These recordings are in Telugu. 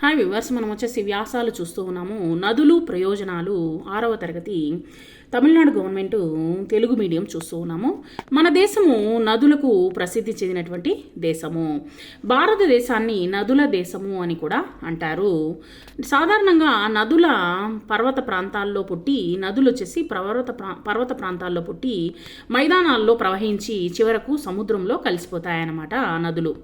హాయ్ వివర్స్ మనం వచ్చేసి వ్యాసాలు చూస్తూ ఉన్నాము. నదులు ప్రయోజనాలు ఆరవ తరగతి తమిళనాడు గవర్నమెంట్ తెలుగు మీడియం చూస్తూ ఉన్నాము. మన దేశము నదులకు ప్రసిద్ధి చెందినటువంటి దేశము. భారతదేశాన్ని నదుల దేశము అని కూడా అంటారు. సాధారణంగా నదుల పర్వత ప్రాంతాల్లో పుట్టి నదులు వచ్చేసి పర్వత ప్రా పర్వత ప్రాంతాల్లో పుట్టి మైదానాల్లో ప్రవహించి చివరకు సముద్రంలో కలిసిపోతాయన్నమాట నదులు.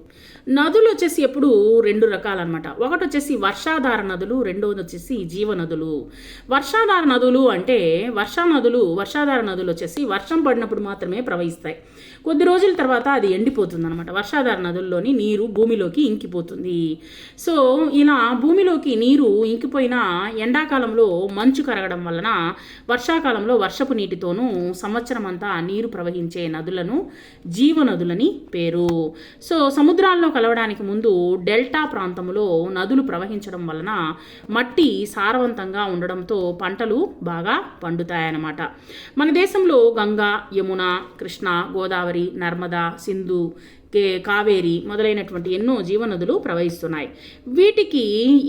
నదులు వచ్చేసి ఎప్పుడు రెండు రకాలన్నమాట. ఒకటి వచ్చేసి వర్షాధార నదులు రెండవది వచ్చేసి జీవనదులు వర్షాధార నదులు అంటే వర్షా నదులు వర్షాధార నదులు వచ్చేసి వర్షం పడినప్పుడు మాత్రమే ప్రవహిస్తాయి. కొద్ది రోజుల తర్వాత అది ఎండిపోతుంది అనమాట వర్షాధార నదుల్లోని నీరు భూమిలోకి ఇంకిపోతుంది. సో ఇలా భూమిలోకి నీరు ఇంకిపోయిన ఎండాకాలంలో మంచు కరగడం వలన వర్షాకాలంలో వర్షపు నీటితోనూ సంవత్సరం అంతా నీరు ప్రవహించే నదులను జీవనదులని పేరు. సో సముద్రాల్లో కలవడానికి ముందు డెల్టా ప్రాంతంలో నదులు ప్రవహించడం వలన మట్టి సారవంతంగా ఉండడంతో పంటలు బాగా పండుతాయన్నమాట. మన దేశంలో గంగా యమున కృష్ణ గోదావరి నర్మదా సింధు కే కావేరి మొదలైనటువంటి ఎన్నో జీవనదులు ప్రవహిస్తున్నాయి. వీటికి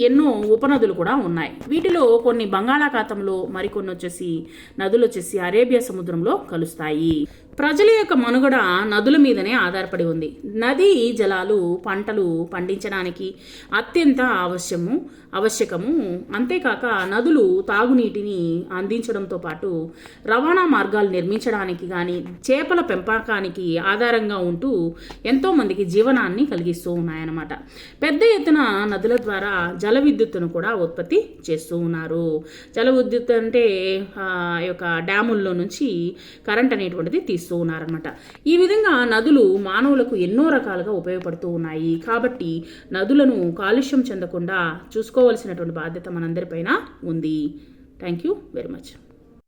ఎన్నో ఉపనదులు కూడా ఉన్నాయి. వీటిలో కొన్ని బంగాళాఖాతంలో మరికొన్ని వచ్చేసి నదులు వచ్చేసి అరేబియా సముద్రంలో కలుస్తాయి. ప్రజల యొక్క మనుగడ నదుల మీదనే ఆధారపడి ఉంది. నదీ జలాలు పంటలు పండించడానికి అత్యంత అవశ్యము ఆవశ్యకము. అంతేకాక నదులు తాగునీటిని అందించడంతో పాటు రవాణా మార్గాలు నిర్మించడానికి కానీ చేపల పెంపకానికి ఆధారంగా ఉంటూ ఎంతోమందికి జీవనాన్ని కలిగిస్తూ ఉన్నాయన్నమాట. పెద్ద ఎత్తున నదుల ద్వారా జల విద్యుత్తును కూడా ఉత్పత్తి చేస్తూ ఉన్నారు. జల విద్యుత్ అంటే యొక్క డ్యాముల్లో నుంచి కరెంట్ అనేటువంటిది తీస్తూ ఉన్నారనమాట ఈ విధంగా నదులు మానవులకు ఎన్నో రకాలుగా ఉపయోగపడుతూ ఉన్నాయి. కాబట్టి నదులను కాలుష్యం చెందకుండా చూసుకోవాల్సినటువంటి బాధ్యత మనందరిపైన ఉంది. Thank you very much.